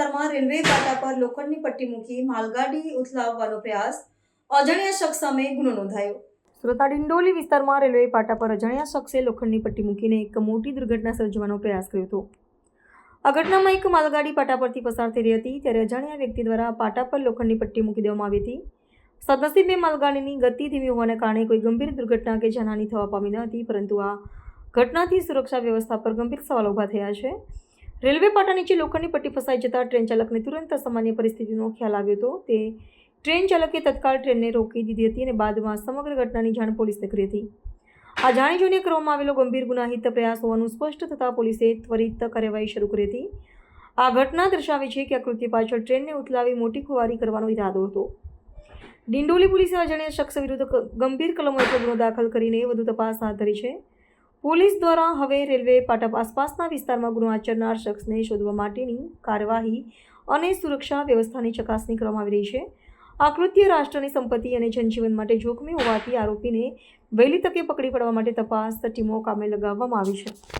વિસ્તારમાં રેલવે પાટા પર લોખંડની પટ્ટી મૂકી માલગાડી ઉથલાવવાનો પ્રયાસ, અજાણ્યા શખ્સ સામે ગુનો નોંધાયો. સુરતના ડિંડોલી વિસ્તારમાં રેલવે પાટા પર અજાણ્યા શખ્સે લોખંડની પટ્ટી મૂકીને એક મોટી દુર્ઘટના સર્જવાનો પ્રયાસ કર્યો હતો. આ ઘટનામાં એક માલગાડી પાટા પરથી પસાર થઈ રહી હતી, ત્યારે અજાણ્યા વ્યક્તિ દ્વારા પાટા પર લોખંડની પટ્ટી મૂકી દેવામાં આવી હતી. સદનસીબે માલગાડીની ગતિ ધીમી હોવાને કારણે કોઈ ગંભીર દુર્ઘટના કે જાનહાની થવા પામી ન હતી, પરંતુ આ ઘટનાથી સુરક્ષા વ્યવસ્થા પર ગંભીર સવાલ ઊભા થયા છે. રેલવે પાટા નીચે લોખંડની પટ્ટી ફસાઈ જતાં ટ્રેન ચાલકને તુરંત સામાન્ય પરિસ્થિતિનો ખ્યાલ આવ્યો હતો. તે ટ્રેન ચાલકે તત્કાળ ટ્રેનને રોકી દીધી હતી અને બાદમાં સમગ્ર ઘટનાની જાણ પોલીસને કરી હતી. આ જાણી જોઈને કરવામાં આવેલો ગંભીર ગુનાહિત પ્રયાસ હોવાનું સ્પષ્ટ થતાં પોલીસે ત્વરિત કાર્યવાહી શરૂ કરી હતી. આ ઘટના દર્શાવે છે કે આ કૃત્ય પાછળ ટ્રેનને ઉથલાવી મોટી ખુવારી કરવાનો ઇરાદો હતો. ડિંડોલી પોલીસે અજાણ્યા શખ્સ વિરુદ્ધ ગંભીર કલમો હેઠળ ગુનો દાખલ કરીને વધુ તપાસ હાથ ધરી છે. પોલીસ દ્વારા હવે રેલવે પાટપ આસપાસના વિસ્તારમાં ગુનો આચરનાર શખ્સને શોધવા માટેની કાર્યવાહી અને સુરક્ષા વ્યવસ્થાની ચકાસણી કરવામાં આવી રહી છે. આ કૃત્ય રાષ્ટ્રની સંપત્તિ અને જનજીવન માટે જોખમી હોવાથી આરોપીને વહેલી તકે પકડી પાડવા માટે તપાસ ટીમો કામે લગાવવામાં આવી છે.